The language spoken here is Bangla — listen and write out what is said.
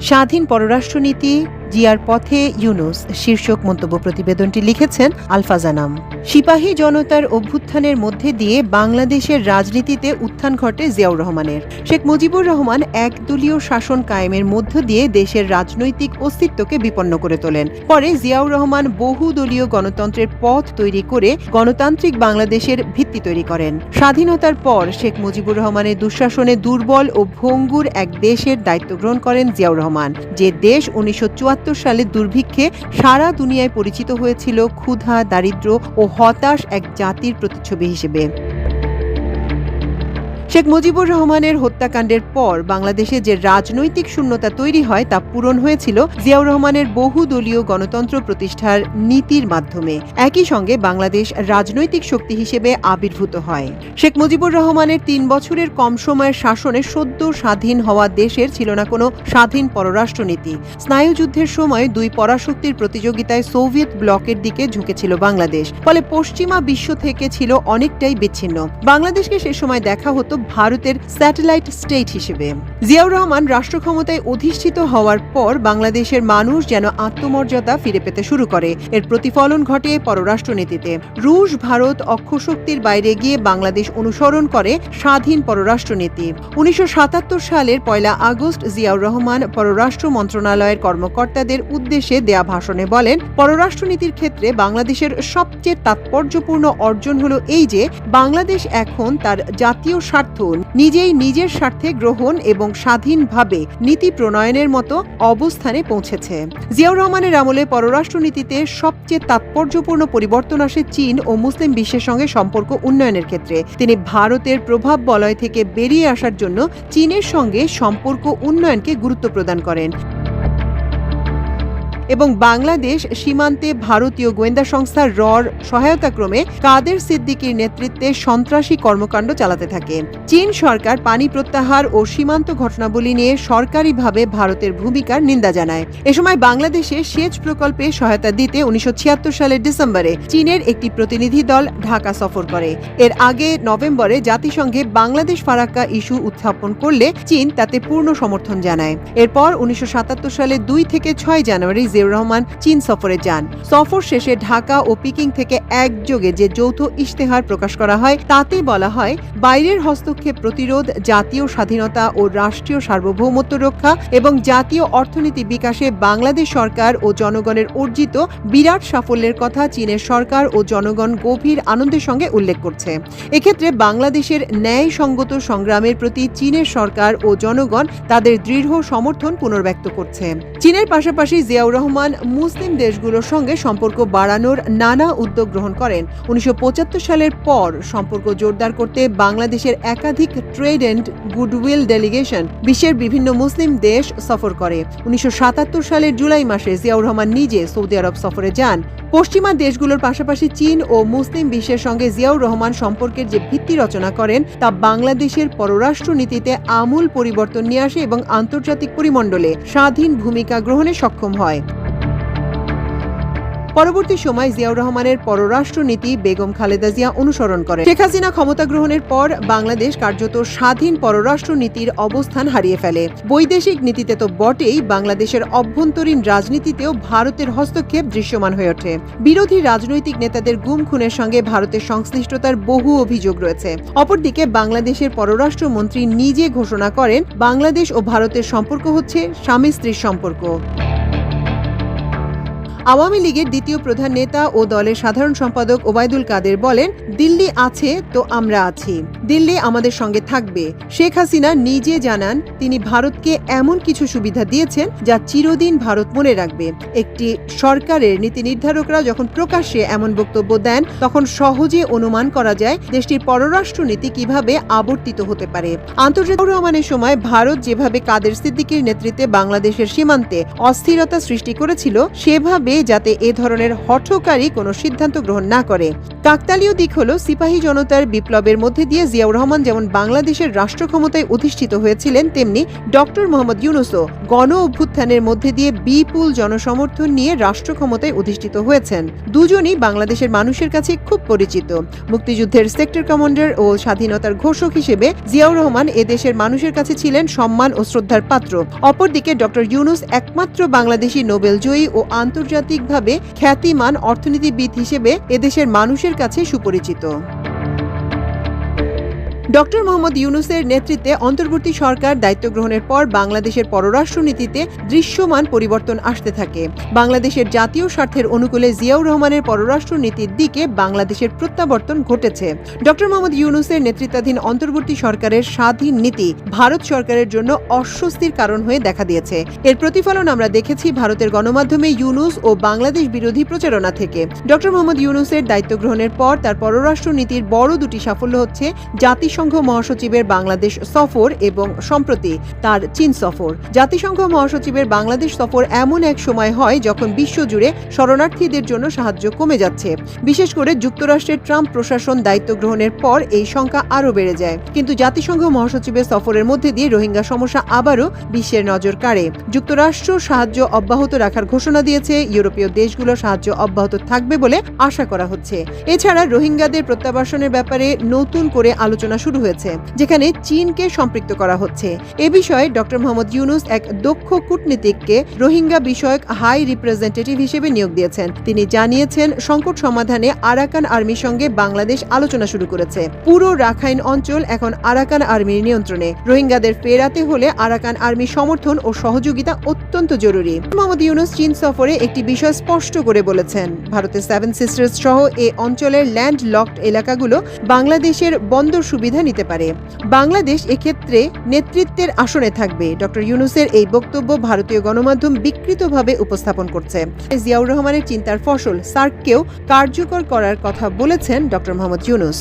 স্বাধীন পররাষ্ট্রনীতি জিয়ার পথে ইউনুস শীর্ষক মন্তব্য প্রতিবেদনটি লিখেছেন আলফাজানাম সিপাহী জনতার অভ্যুত্থানের মধ্যে দিয়ে বাংলাদেশের রাজনীতিতে উত্থান ঘটে জিয়াউর রহমানের। শেখ মুজিবুর রহমান একদলীয় শাসন কায়েমের মধ্য দিয়ে দেশের রাজনৈতিক অস্তিত্বকে বিপন্ন করে তোলেন। পরে জিয়াউর রহমান বহুদলীয় গণতন্ত্রের পথ তৈরি করে গণতান্ত্রিক বাংলাদেশের ভিত্তি তৈরি করেন। স্বাধীনতার পর শেখ মুজিবুর রহমানের দুঃশাসনে দুর্বল ও ভঙ্গুর এক দেশের দায়িত্ব গ্রহণ করেন জিয়াউর রহমান। যে দেশ উনিশশো চুয়াত্তর সালে দুর্ভিক্ষে সারা দুনিয়ায় পরিচিত হয়েছিল ক্ষুধা, দারিদ্র্য ও হতাশ এক জাতির প্রতিচ্ছবি হিসেবে। শেখ মুজিবুর রহমানের হত্যাকাণ্ডের পর বাংলাদেশে যে রাজনৈতিক শূন্যতা তৈরি হয় তা পূরণ হয়েছিল জিয়াউর রহমানের বহুদলীয় গণতন্ত্র প্রতিষ্ঠার নীতির মাধ্যমে। একই সঙ্গে বাংলাদেশ রাজনৈতিক শক্তি হিসেবে আবির্ভূত হয়। শেখ মুজিবুর রহমানের তিন বছরের কম সময়ের শাসনে সদ্য স্বাধীন হওয়া দেশের ছিল না কোনো স্বাধীন পররাষ্ট্রনীতি। স্নায়ুযুদ্ধের সময় দুই পরাশক্তির প্রতিযোগিতায় সোভিয়েত ব্লকের দিকে ঝুঁকেছিল বাংলাদেশ, ফলে পশ্চিমা বিশ্ব থেকে ছিল অনেকটাই বিচ্ছিন্ন। বাংলাদেশকে সে সময় দেখা হতো ভারতের স্যাটেলাইট স্টেট হিসেবে। জিয়াউর রহমান রাষ্ট্র ক্ষমতায় অধিষ্ঠিত হওয়ার পর বাংলাদেশের মানুষ যেন আত্মমর্যাদা ফিরে পেতে শুরু করে। এর প্রতিফলন ঘটে পররাষ্ট্রনীতিতে। রুশ ভারত অক্ষশক্তির বাইরে গিয়ে বাংলাদেশ অনুসরণ করে স্বাধীন পররাষ্ট্রনীতি। উনিশশো সাতাত্তর সালের পয়লা আগস্ট জিয়াউর রহমান পররাষ্ট্র মন্ত্রণালয়ের কর্মকর্তাদের উদ্দেশ্যে দেয়া ভাষণে বলেন, পররাষ্ট্রনীতির ক্ষেত্রে বাংলাদেশের সবচেয়ে তাৎপর্যপূর্ণ অর্জন হলো এই যে, বাংলাদেশ এখন তার জাতীয় স্বার্থ নিজেই নিজের স্বার্থে গ্রহণ এবং স্বাধীনভাবে নীতি প্রণয়নের মতো অবস্থানে পৌঁছেছে। জিয়াউর রহমানের আমলে পররাষ্ট্রনীতিতে সবচেয়ে তাৎপর্যপূর্ণ পরিবর্তন আসে চীন ও মুসলিম বিশ্বের সঙ্গে সম্পর্ক উন্নয়নের ক্ষেত্রে। তিনি ভারতের প্রভাব বলয় থেকে বেরিয়ে আসার জন্য চীনের সঙ্গে সম্পর্ক উন্নয়নকে গুরুত্ব প্রদান করেন। এবং বাংলাদেশ সীমান্তে ভারতীয় গোয়েন্দা সংস্থা রর সহায়তাক্রমে কাদের সিদ্দিকীর নেতৃত্বে সন্ত্রাসী কর্মকাণ্ড চালাতে থাকে। চীন সরকার পানি প্রত্যাহার ও সীমান্ত ঘটনাবলী নিয়ে সরকারিভাবে ভারতের ভূমিকার নিন্দা জানায়। এ সময় বাংলাদেশে সেচ প্রকল্পে সহায়তা দিতে উনিশশো ছিয়াত্তর সালের ডিসেম্বরে চীনের একটি প্রতিনিধি দল ঢাকা সফর করে। এর আগে নভেম্বরে জাতিসংঘে বাংলাদেশ ফারাক্কা ইস্যু উত্থাপন করলে চীন তাতে পূর্ণ সমর্থন জানায়। এরপর উনিশশো সাতাত্তর সালে দুই থেকে ছয় জানুয়ারি জিয়াউর রহমান চীন সফরে যান। সফর শেষে ঢাকা ও পিকিং থেকে একযোগে যে যৌথ ইশতেহার প্রকাশ করা হয় তাতে বলা হয়, বাইরের হস্তক্ষেপ প্রতিরোধ, জাতীয় স্বাধীনতা ও রাষ্ট্রীয় সার্বভৌমত্ব রক্ষা এবং জাতীয় অর্থনীতি বিকাশে বাংলাদেশ সরকার ও জনগণের অর্জিত বিরাট সাফল্যের কথা চীনের সরকার ও জনগণ গভীর আনন্দের সঙ্গে উল্লেখ করছে। এক্ষেত্রে বাংলাদেশের ন্যায়সঙ্গত সংগ্রামের প্রতি চীনের সরকার ও জনগণ তাদের দৃঢ় সমর্থন পুনর্ব্যক্ত করছে। চীনের পাশাপাশি জিয়াউর রহমান মুসলিম দেশগুলোর সঙ্গে সম্পর্ক বাড়ানোর নানা উদ্যোগ গ্রহণ করেন। উনিশশো পঁচাত্তর সালের পর সম্পর্ক জোরদার করতে বাংলাদেশের একাধিক ট্রেড এন্ড গুডউইল ডেলিগেশন বিশ্বের বিভিন্ন মুসলিম দেশ সফর করে। উনিশশো সাতাত্তর সালের জুলাই মাসে জিয়াউর রহমান নিজে সৌদি আরব সফরে যান। পশ্চিমা দেশগুলোর পাশাপাশি চীন ও মুসলিম বিশ্বের সঙ্গে জিয়াউর রহমান সম্পর্কের যে ভিত্তি রচনা করেন, তা বাংলাদেশের পররাষ্ট্র নীতিতে আমূল পরিবর্তন নিয়ে আসে এবং আন্তর্জাতিক পরিমণ্ডলে স্বাধীন ভূমিকা গ্রহণে সক্ষম হয়। পরবর্তী সময় জিয়াউর রহমানের পররাষ্ট্র নীতি বেগম খালেদা জিয়া অনুসরণ করে। শেখ হাসিনা ক্ষমতা গ্রহণের পর বাংলাদেশ কার্যত স্বাধীন পররাষ্ট্র নীতির অবস্থান হারিয়ে ফেলে। বৈদেশিক নীতিতে তো বটেই বাংলাদেশের অভ্যন্তরীণ রাজনীতিতেও ভারতের হস্তক্ষেপ দৃশ্যমান হয়ে ওঠে। বিরোধী রাজনৈতিক নেতাদের গুম খুনের সঙ্গে ভারতের সংশ্লিষ্টতার বহু অভিযোগ রয়েছে। অপরদিকে বাংলাদেশের পররাষ্ট্রমন্ত্রী নিজে ঘোষণা করেন, বাংলাদেশ ও ভারতের সম্পর্ক হচ্ছে স্বামী স্ত্রীর সম্পর্ক। আওয়ামী লীগের দ্বিতীয় প্রধান নেতা ও দলের সাধারণ সম্পাদক ওবায়দুল কাদের বলেন, দিল্লি আছে, তো আমরা আছি। দিল্লি আমাদের সঙ্গে থাকবে। শেখ হাসিনা নিজে জানান, তিনি ভারতকে এমন কিছু সুবিধা দিয়েছেন যা চিরদিন ভারত মনে রাখবে। একটি সরকারের নীতি নির্ধারকরা যখন প্রকাশ্যে এমন বক্তব্য দেন, তখন সহজে অনুমান করা যায় দেশটির পররাষ্ট্র নীতি কীভাবে আবর্তিত হতে পারে। আন্তর্জাতিক রহমানের সময় ভারত যেভাবে কাদের সিদ্দিকীর নেতৃত্বে বাংলাদেশের সীমান্তে অস্থিরতা সৃষ্টি করেছিল, সেভাবে যাতে এ ধরনের হঠকারী কোনো সিদ্ধান্ত গ্রহণ না করে। কাকতালীয় দিক হল, সিপাহী জনতার বিপ্লবের মধ্যে দিয়ে জিয়াউর রহমান যেমন বাংলাদেশের রাষ্ট্র ক্ষমতায় অধিষ্ঠিত হয়েছিলেন, তেমনি ডক্টর মোহাম্মদ ইউনুসও গণ অভ্যুত্থানের মধ্যে দিয়ে বিপুল জনসমর্থন নিয়ে রাষ্ট্র ক্ষমতায় অধিষ্ঠিত হয়েছেন। দুজনই বাংলাদেশের মানুষের কাছে খুব পরিচিত। মুক্তিযুদ্ধের সেক্টর কমান্ডার ও স্বাধীনতার ঘোষক হিসেবে জিয়াউর রহমান এদেশের মানুষের কাছে ছিলেন সম্মান ও শ্রদ্ধার পাত্র। অপরদিকে ডক্টর ইউনুস একমাত্র বাংলাদেশি নোবেল জয়ী ও আন্তর্জাতিকভাবে খ্যাতিমান অর্থনীতিবিদ হিসেবে এদেশের মানুষের কাছে সুপরিচিত। ডক্টর মোহাম্মদ ইউনুসের নেতৃত্বে অন্তর্বর্তী সরকার দায়িত্ব গ্রহণের পর বাংলাদেশের পররাষ্ট্রনীতিতে দৃশ্যমান পরিবর্তন আসতে থাকে। বাংলাদেশের জাতীয় স্বার্থের অনুকূলে জিয়াউর রহমানের পররাষ্ট্রনীতির দিকে বাংলাদেশের প্রত্যাবর্তন ঘটেছে। ডক্টর মোহাম্মদ ইউনুসের নেতৃত্বাধীন অন্তর্বর্তী সরকারের স্বাধীন নীতি ভারত সরকারের জন্য অস্বস্তির কারণ হয়ে দেখা দিয়েছে। এর প্রতিফলন আমরা দেখেছি ভারতের গণমাধ্যমে ইউনুস ও বাংলাদেশ বিরোধী প্রচারণা থেকে। ডক্টর মোহাম্মদ ইউনুসের দায়িত্ব গ্রহণের পর তার পররাষ্ট্রনীতির বড় দুটি সাফল্য হচ্ছে জাতিসংঘ মহাসচিবের বাংলাদেশ সফর এবং সম্প্রতি তার চীন সফর। জাতিসংঘ মহাসচিবের বাংলাদেশ সফর এমন এক সময় হয় যখন বিশ্বজুড়ে শরণার্থীদের জন্য সাহায্য কমে যাচ্ছে। বিশেষ করে যুক্তরাষ্ট্রের ট্রাম্প প্রশাসন দায়িত্ব গ্রহণের পর এই সংখ্যা আরও বেড়ে যায়। কিন্তু জাতিসংঘ মহাসচিবের সফরের মধ্যে দিয়ে রোহিঙ্গা সমস্যা আবারও বিশ্বের নজর কাড়ে। যুক্তরাষ্ট্র সাহায্য অব্যাহত রাখার ঘোষণা দিয়েছে, ইউরোপীয় দেশগুলো সাহায্য অব্যাহত থাকবে বলে আশা করা হচ্ছে। এছাড়া রোহিঙ্গাদের প্রত্যাবাসনের ব্যাপারে নতুন করে আলোচনা শুরু হয়েছে, যেখানে চীনকে সম্পৃক্ত করা হচ্ছে। এ বিষয়ে ডক্টর মোহাম্মদ ইউনুস এক দক্ষ কূটনীতিককে রোহিঙ্গা বিষয়ক হাই রিপ্রেজেন্টেটিভ হিসেবে নিয়োগ দিয়েছেন। তিনি জানিয়েছেন, সংকট সমাধানে আরাকান আর্মির সঙ্গে বাংলাদেশ আলোচনা শুরু করেছে। পুরো রাখাইন অঞ্চল এখন আরাকান আর্মির নিয়ন্ত্রণে। রোহিঙ্গাদের ফেরাতে হলে আরাকান আর্মির সমর্থন ও সহযোগিতা অত্যন্ত জরুরি। মোহাম্মদ ইউনুস চীন সফরে একটি বিষয় স্পষ্ট করে বলেছেন, ভারতের সেভেন সিস্টার্স সহ এ অঞ্চলের ল্যান্ড লকড এলাকাগুলো বাংলাদেশের বন্দর সুবিধা নিতে পারে। বাংলাদেশ এক্ষেত্রে নেতৃত্বের আসনে থাকবে। ডক্টর ইউনুসের এই বক্তব্য ভারতীয় গণমাধ্যম বিকৃতভাবে উপস্থাপন করছে। জিয়াউর রহমানের চিন্তার ফসল সার্ককেও কার্যকর করার কথা বলেছেন ডক্টর মোহাম্মদ ইউনুস।